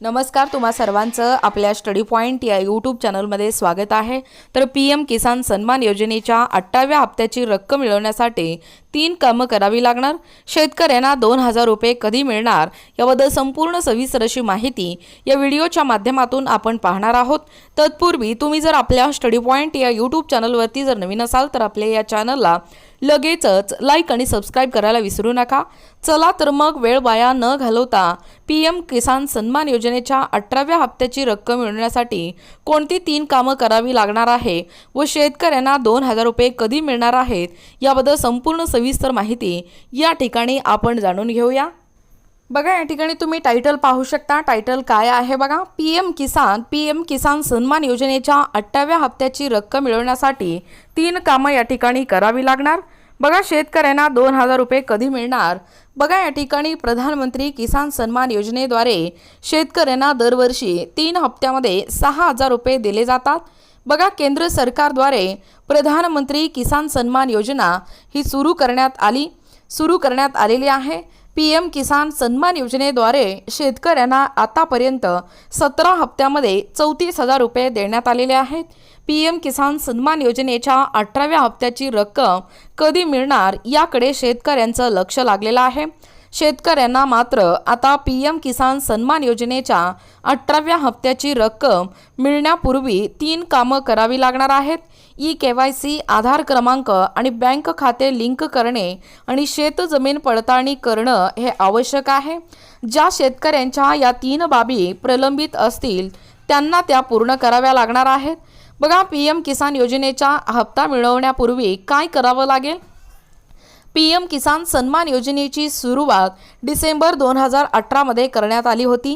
नमस्कार तुम्हा सर्वांचं आपल्या स्टडी पॉईंट या यूट्यूब चॅनलमध्ये स्वागत आहे. तर पी एम किसान सन्मान योजनेच्या अठ्ठाव्या हप्त्याची रक्कम मिळवण्यासाठी तीन कामं करावी लागणार. शेतकऱ्यांना दोन हजार रुपये कधी मिळणार याबद्दल संपूर्ण सविस्तर अशी माहिती या व्हिडिओच्या माध्यमातून आपण पाहणार आहोत. तत्पूर्वी तुम्ही जर आपल्या स्टडी पॉईंट या यूट्यूब चॅनलवरती जर नवीन असाल तर आपल्या या चॅनलला लगेचच लाईक आणि सबस्क्राईब करायला विसरू नका. चला तर मग वेळ वाया न घालवता पी एम किसान सन्मान योजनेच्या अठराव्या हप्त्याची रक्कम मिळवण्यासाठी कोणती तीन कामं करावी लागणार आहे व शेतकऱ्यांना दोन हजार रुपये कधी मिळणार आहेत याबद्दल संपूर्ण सविस्तर माहिती या ठिकाणी आपण जाणून घेऊया. बघा या ठिकाणी तुम्ही टायटल पाहू शकता. टायटल काय आहे बघा? P M Kisan P M Kisan Samman योजनेच्या अठराव्या हप्त्याची रक्कम मिळवण्यासाठी तीन कामं या ठिकाणी करावी लागणार. बघा शेतकऱ्यांना दोन हजार रुपये कधी मिळणार? बघा या ठिकाणी प्रधानमंत्री किसान सन्मान योजनेद्वारे शेतकऱ्यांना दरवर्षी तीन हप्त्यामध्ये सहा हजार रुपये दिले जातात. बघा केंद्र सरकारद्वारे प्रधानमंत्री किसान सन्मान योजना ही सुरू करण्यात आली सुरू करण्यात आलेली आहे. पी एम किसान सन्मान योजनेद्वारे शेतकऱ्यांना आतापर्यंत सतरा हप्त्यामध्ये चौतीस हजार रुपये देण्यात आलेले आहेत. पी एम किसान सन्मान योजनेच्या अठराव्या हप्त्याची रक्कम कधी मिळणार याकडे शेतकऱ्यांचं लक्ष लागलेलं आहे. शेतकऱ्यांना मात्र आता पी एम किसान सन्मान योजनेच्या अठराव्या हप्त्याची रक्कम मिळण्यापूर्वी तीन कामं करावी लागणार आहेत. E K Y C Aadhaar क्रमांक आणि बँक खाते लिंक करणे आणि शेतजमीन पडताळणी करणं हे आवश्यक आहे. ज्या शेतकऱ्यांच्या या तीन बाबी प्रलंबित असतील त्यांना त्या पूर्ण कराव्या लागणार आहेत. बघा पी एम किसान योजनेचा हप्ता मिळवण्यापूर्वी काय करावं लागेल? पी एम किसान सन्मान योजनेची सुरुवात डिसेंबर दोन हजार अठरामध्ये करण्यात आली होती.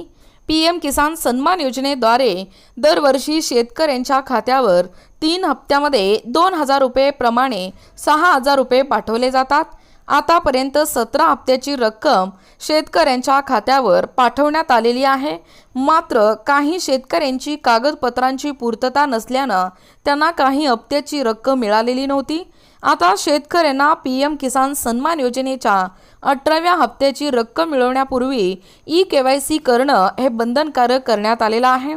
पी एम किसान सन्मान योजनेद्वारे दरवर्षी शेतकऱ्यांच्या खात्यावर तीन हप्त्यामध्ये दोन हजार रुपये प्रमाणे सहा हजार रुपये पाठवले जातात. आतापर्यंत सतरा हप्त्याची रक्कम शेतकऱ्यांच्या खात्यावर पाठवण्यात आलेली आहे. मात्र काही शेतकऱ्यांची कागदपत्रांची पूर्तता नसल्यानं त्यांना काही हप्त्याची रक्कम मिळालेली नव्हती. आता शेतकऱ्यांना पी एम किसान सन्मान योजनेच्या अठराव्या हप्त्याची रक्कम मिळवण्यापूर्वी ई के वाय सी करणं हे बंधनकारक करण्यात आलेलं आहे.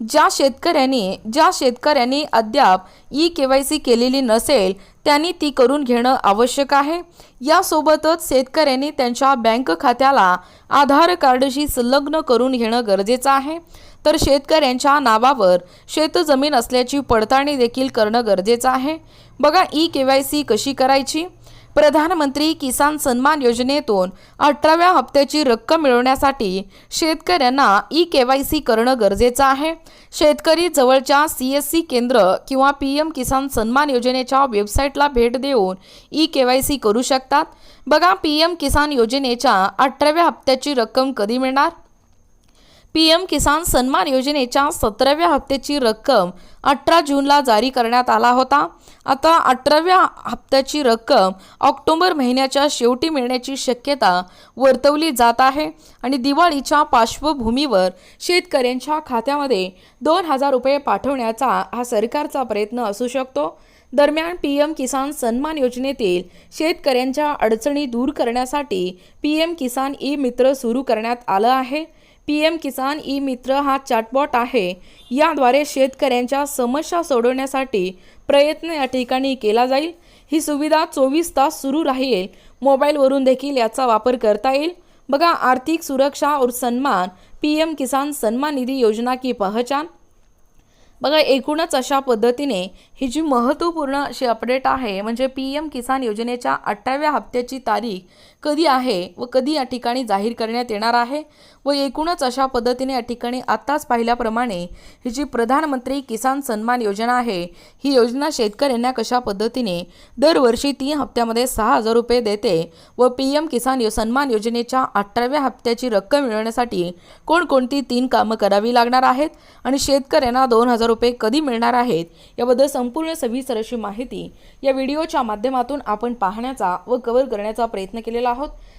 ज्या शेतकऱ्यांनी ज्या शेतकऱ्यांनी अद्याप ई के वाय सी केलेली नसेल त्यांनी ती करून घेणं आवश्यक आहे. यासोबतच शेतकऱ्यांनी त्यांच्या बँक खात्याला आधार कार्डशी संलग्न करून घेणं गरजेचं आहे. तर शेतकऱ्यांच्या नावावर शेतजमीन असल्याची पडताळणी देखील करणं गरजेचं आहे. बघा ई के वाय सी कशी करायची? प्रधानमंत्री किसान सन्मान योजनेतून अठराव्या हप्त्याची रक्कम मिळवण्यासाठी शेतकऱ्यांना ई के वाय सी करणं गरजेचं आहे. शेतकरी जवळच्या सी एस सी केंद्र किंवा पी एम किसान सन्मान योजनेच्या वेबसाईटला भेट देऊन ई के वाय सी करू शकतात. बघा पी एम किसान योजनेच्या अठराव्या हप्त्याची रक्कम कधी मिळणार? पी एम किसान सन्मान योजनेच्या सतराव्या हप्त्याची रक्कम अठरा जूनला जारी करण्यात आला होता. आता अठराव्या हप्त्याची रक्कम ऑक्टोबर महिन्याच्या शेवटी मिळण्याची शक्यता वर्तवली जात आहे आणि दिवाळीच्या पार्श्वभूमीवर शेतकऱ्यांच्या खात्यामध्ये दोन हजार रुपये पाठवण्याचा हा सरकारचा प्रयत्न असू शकतो. दरम्यान पी एम किसान सन्मान योजनेतील शेतकऱ्यांच्या अडचणी दूर करण्यासाठी पी एम किसान ई मित्र सुरू करण्यात आलं आहे. पी एम किसान ई मित्र हा चॅटबॉट आहे. याद्वारे शेतकऱ्यांच्या समस्या सोडवण्यासाठी प्रयत्न या ठिकाणी केला जाईल. ही सुविधा चोवीस तास सुरू राहील. मोबाईलवरून देखील याचा वापर करता येईल. बघा आर्थिक सुरक्षा और सन्मान पी एम किसान सन्मान निधी योजना की पहचान. बघा एकूणच अशा पद्धतीने ही जी महत्त्वपूर्ण अशी अपडेट आहे म्हणजे पी एम किसान योजनेच्या अठराव्या हप्त्याची तारीख कधी आहे व कधी या ठिकाणी जाहीर करण्यात येणार आहे? व एकूणच अशा पद्धतीने या ठिकाणी आत्ताच पाहिल्याप्रमाणे ही जी प्रधानमंत्री किसान सन्मान योजना आहे ही योजना शेतकऱ्यांना कशा पद्धतीने दरवर्षी तीन हप्त्यामध्ये सहा हजार रुपये देते व पी एम किसान यो सन्मान योजनेच्या अठराव्या हप्त्याची रक्कम मिळवण्यासाठी कोणकोणती तीन कामं करावी लागणार आहेत आणि शेतकऱ्यांना दोन हजार रुपये कधी मिळणार आहेत याबद्दल संपूर्ण सविस्तर अशी माहिती या व्हिडिओच्या माध्यमातून आपण पाहण्याचा व कव्हर करण्याचा प्रयत्न केलेला आहोत.